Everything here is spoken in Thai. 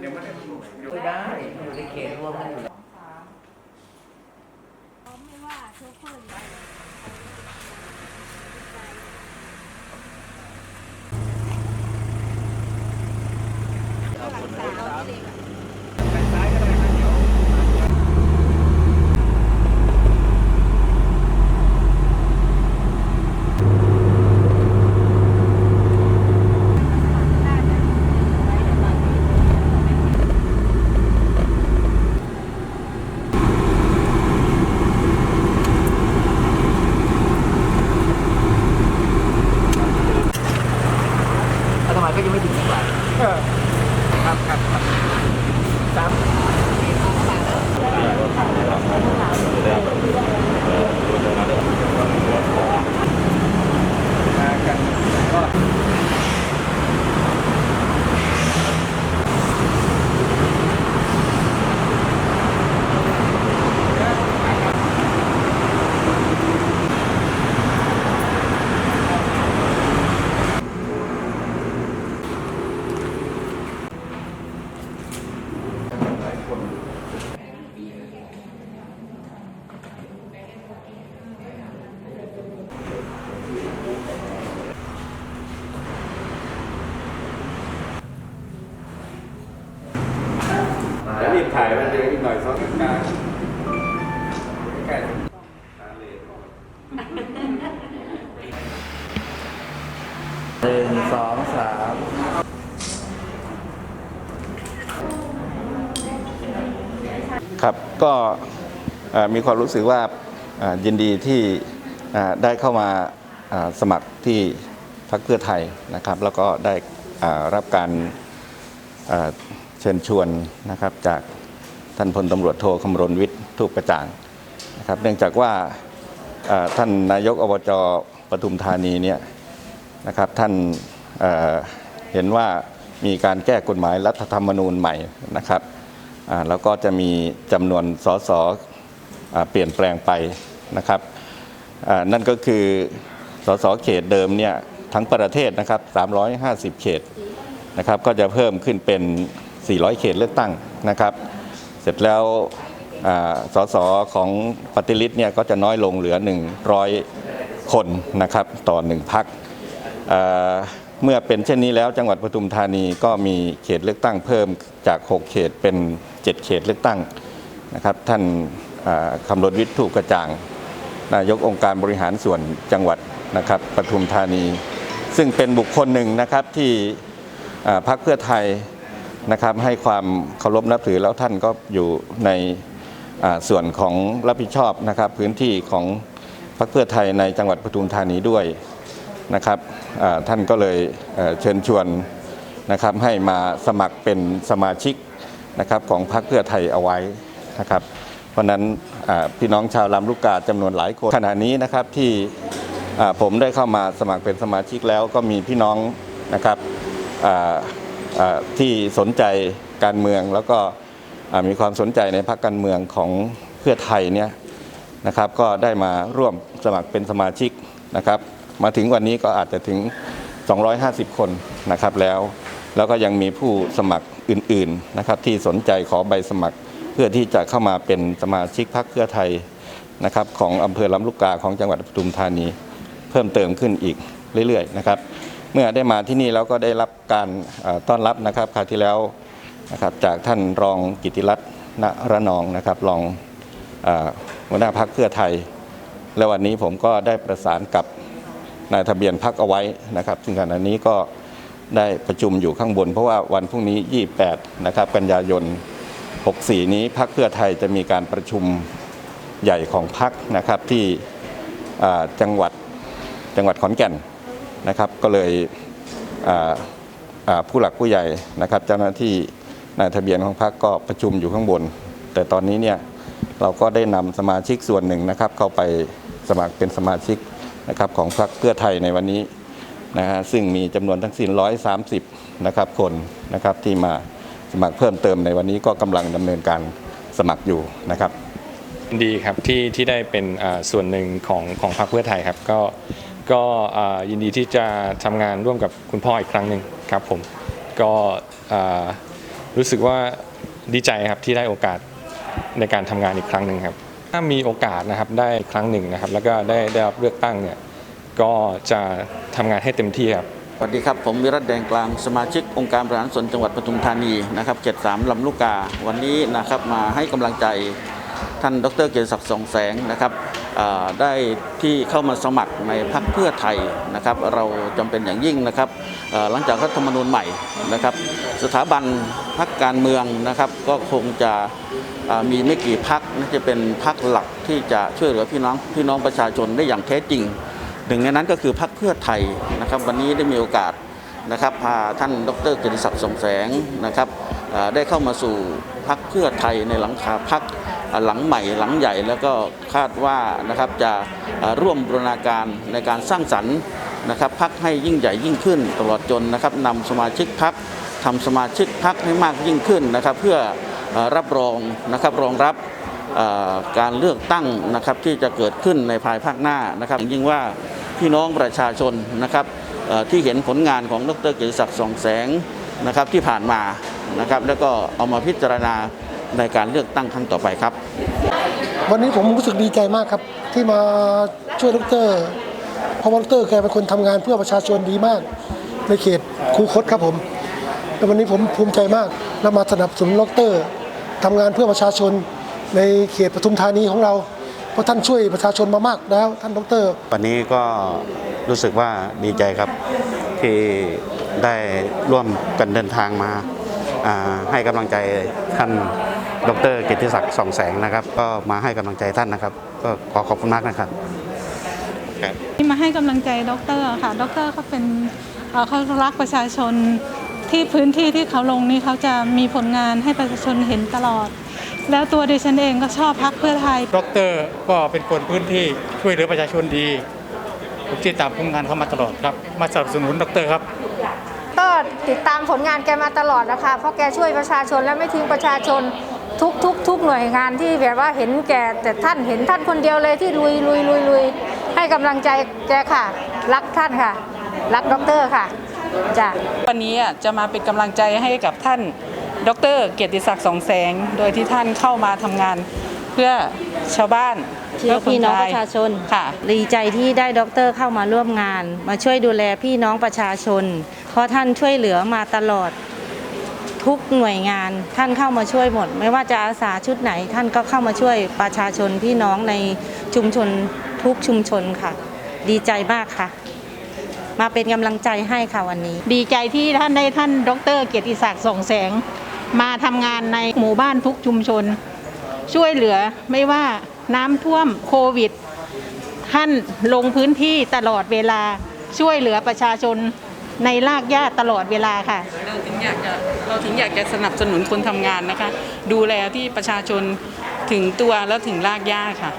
ไม่ได้อยู่ในเขตรวมกันอยู่แล้ว ไม่ว่าโชเฟอร์หรืออะไร แล้วทำ ไมก็ยังไม่ถึงจังหวัดครับครับครับสามมากันก็ ถ่ายมันเดี๋ยวอีกหน่อยซ้อนกลางใกล้ตาเลนหนึ่งสองสามครับก็มีความรู้สึกว่ายินดีที่ได้เข้ามาสมัครที่พรรคเพื่อไทยนะครับ แล้วก็ได้รับการเชิญชวนนะครับจาก ท่านพลตำรวจโทคำรณวิทย์ทูปกระจ่างนะครับ เนื่องจากว่าท่านนายกอบจปทุมธานีเนี่ยนะครับท่านเเห็นว่ามีการแก้กฎหมายรัฐธรรมนูญใหม่นะครับแล้วก็จะมีจำนวนสสเปลี่ยนแปลงไปนะครับนั่นก็คือสสเขตเดิมเนี่ยทั้งประเทศนะครับ 350 เขตนะครับก็จะเพิ่มขึ้นเป็น 400 เขตเลือกตั้งนะครับ เสร็จแล้วสสของปฏิริษเนี่ยก็จะน้อยลงเหลือ 100 คนนะครับต่อหนึ่งพักเมื่อเป็นเช่นนี้แล้วจังหวัดปทุมธานีก็มีเขตเลือกตั้งเพิ่มจาก 6 เขตเป็น 7 เขตเลือกตั้งนะครับท่านคำรณวิทย์ถูกกระจ่าง นายกองค์การบริหารส่วนจังหวัดนะครับปทุมธานี ซึ่งเป็นบุคคลหนึ่งนะครับที่พรรคเพื่อไทย นะครับให้ความเคารพนับถือแล้วท่านก็อยู่ในส่วนของรับผิดชอบนะครับพื้นที่ของพรรคเพื่อไทยในจังหวัดปทุมธานีด้วยนะครับท่านก็เลยเชิญชวนนะครับให้มาสมัครเป็นสมาชิกนะครับของพรรคเพื่อไทยเอาไว้นะครับเพราะนั้นพี่น้องชาวลำลูกกาจำนวนหลายคนขณะนี้นะครับที่ผมได้เข้ามาสมัครเป็นสมาชิกแล้วก็มีพี่น้องนะครับ ที่สนใจการเมืองแล้วก็มีความสนใจในพรรคการเมืองของเพื่อไทยเนี่ยนะครับ ก็ได้มาร่วมสมัครเป็นสมาชิกนะครับ มาถึงวันนี้ก็อาจจะถึง 250 คนนะครับแล้ว แล้วก็ยังมีผู้สมัครอื่นๆนะครับ ที่สนใจขอใบสมัครเพื่อที่จะเข้ามาเป็นสมาชิกพรรคเพื่อไทยนะครับของอำเภอลำลูกกาของจังหวัดปทุมธานี เพิ่มเติมขึ้นอีกเรื่อยๆนะครับ เมื่อได้มาที่นี่แล้วก็ได้รับการต้อนรับนะครับคราวที่แล้วนะครับจากท่านรองกิติรัตน์ณระนองนะครับรองหัวหน้าพักเพื่อไทย และวันนี้ผมก็ได้ประสานกับนายทะเบียนพักเอาไว้นะครับ ซึ่งขณะนี้ก็ได้ประชุมอยู่ข้างบน เพราะว่าวันพรุ่งนี้ 28 นะครับ กันยายน 64 นี้พักเพื่อไทยจะมีการประชุมใหญ่ของพักนะครับที่จังหวัดจังหวัดขอนแก่น นะครับก็เลยผู้หลักผู้ใหญ่นะครับเจ้าหน้าที่นายทะเบียนของพักก็ประชุมอยู่ข้างบน แต่ตอนนี้เนี่ยเราก็ได้นำสมาชิกส่วนหนึ่งนะครับ เข้าไปสมัครเป็นสมาชิกนะครับของพรรคเพื่อไทยในวันนี้นะฮะซึ่งมีจำนวนทั้งสิ้น 130 นะครับคนนะครับที่มาสมัครเพิ่มเติมในวันนี้ก็กำลังดำเนินการสมัครอยู่นะครับ ดีครับที่ที่ได้เป็นอ่าส่วนหนึ่งของของพรรคเพื่อไทยครับก็ ก็ยินดีที่จะทำงานร่วมกับคุณพ่ออีกครั้งหนึ่งครับผมก็รู้สึกว่าดีใจครับที่ได้โอกาสในการทำงานอีกครั้งหนึ่งครับ ถ้ามีโอกาสนะครับได้ครั้งหนึ่งนะครับ แล้วก็ได้ได้รับเลือกตั้งเนี่ยก็จะทำงานให้เต็มที่ครับสวัสดีครับ ผมวิรัตแดงกลางสมาชิกองค์การบริหารส่วนจังหวัดปทุมธานีนะครับเขตสามลำลูกกา วันนี้นะครับมาให้กำลังใจท่านดรเกียรติศักดิ์สองแสงนะครับ ได้ที่เข้ามาสมัครในพรรคเพื่อไทยนะครับ เราจำเป็นอย่างยิ่งนะครับหลังจากรัฐธรรมนูญใหม่นะครับ สถาบันพรรคการเมืองนะครับ ก็คงจะมีไม่กี่พรรคน่าจะเป็นพรรคหลักที่จะช่วยเหลือพี่น้องพี่น้องประชาชนได้อย่างแท้จริงหนึ่งในนั้นก็คือพรรคเพื่อไทยนะครับ วันนี้ได้มีโอกาสนะครับพาท่านดรเกียรติศักดิ์สงแสงนะครับได้เข้ามาสู่พรรคเพื่อไทยในหลังคาพรรค หลังใหม่หลังใหญ่แล้วก็คาดว่านะครับจะร่วมบรณาการในการสร้างสรรค์นะครับพรรคให้ยิ่งใหญ่ยิ่งขึ้น ตลอดจนนะครับนำสมาชิกพรรคทำสมาชิกพรรคให้มากยิ่งขึ้นนะครับ เพื่อรับรองนะครับรองรับการเลือกตั้งนะครับที่จะเกิดขึ้นในภายภาคหน้านะครับยิ่งว่าพี่น้องประชาชนนะครับที่เห็นผลงานของดรเกียรติศักดิ์สองแสงนะครับที่ผ่านมานะครับแล้วก็เอามาพิจารณา ในการเลือกตั้งครั้งต่อไปครับ วันนี้ผมรู้สึกดีใจมากครับ ที่มาช่วยดรเพราะว่าดรแกเป็นคนทำงานเพื่อประชาชนดีมาก ในเขตคูคตครับผมแต่วันนี้ผมภูมิใจมากและมาสนับสนุนดรทำงานเพื่อประชาชนในเขตปทุมธานีของเราเพราะท่านช่วยประชาชนมามากแล้วท่านดรวันนี้ก็รู้สึกว่าดีใจครับที่ได้ร่วมกันเดินทางมาอ่าให้กำลังใจท่าน ดรเกียรติศักดิ์สองแสงนะครับ ก็มาให้กำลังใจท่านนะครับ ก็ขอขอบคุณมากนะครับที่มาให้กำลังใจดรค่ะดรเขาเป็นเอ่อเขารักประชาชนที่พื้นที่ที่เขาลงนี่เขาจะมีผลงานให้ประชาชนเห็นตลอด แล้วตัวดิฉันเองก็ชอบพักเพื่อไทยดรก็เป็นคนพื้นที่ช่วยเหลือประชาชนดีผมติดตามผลงานเขามาตลอดครับ มาสนับสนุนดรครับก็ติดตามผลงานแกมาตลอดนะคะเพราะแกช่วยประชาชนและไม่ทิ้งประชาชน ทุกทุกทุกหน่วยงานที่แบบว่าเห็นแกแต่ท่านเห็นท่านคนเดียวเลยที่ลุยลุยลุยลุยให้กำลังใจแกค่ะ รักท่านค่ะ รักดรค่ะจ้ะวันนี้อะจะมาเป็นกำลังใจให้กับท่านดร เกียรติศักดิ์สองแสง โดยที่ท่านเข้ามาทำงานเพื่อชาวบ้านเพื่อพี่น้องประชาชนค่ะดีใจที่ได้ด็อกเตอร์เข้ามาร่วมงาน มาช่วยดูแลพี่น้องประชาชน เพราะท่านช่วยเหลือมาตลอด ทุกหน่วยงานท่านเข้ามาช่วยหมด ไม่ว่าจะอาสาชุดไหน ท่านก็เข้ามาช่วยประชาชนพี่น้องในชุมชนทุกชุมชนค่ะ ดีใจมากค่ะ มาเป็นกำลังใจให้ค่ะวันนี้ ดีใจที่ท่านได้ท่านดร เกียรติศักดิ์ส่องแสง มาทำงานในหมู่บ้านทุกชุมชน ช่วยเหลือไม่ว่าน้ำท่วมโควิด ท่านลงพื้นที่ตลอดเวลาช่วยเหลือประชาชนในรากหญ้าตลอดเวลาค่ะ ถึงอยากจะเราถึงอยากจะสนับสนุนคนทำงานนะคะ ดูแลที่ประชาชนถึงตัวแล้วถึงรากหญ้าค่ะ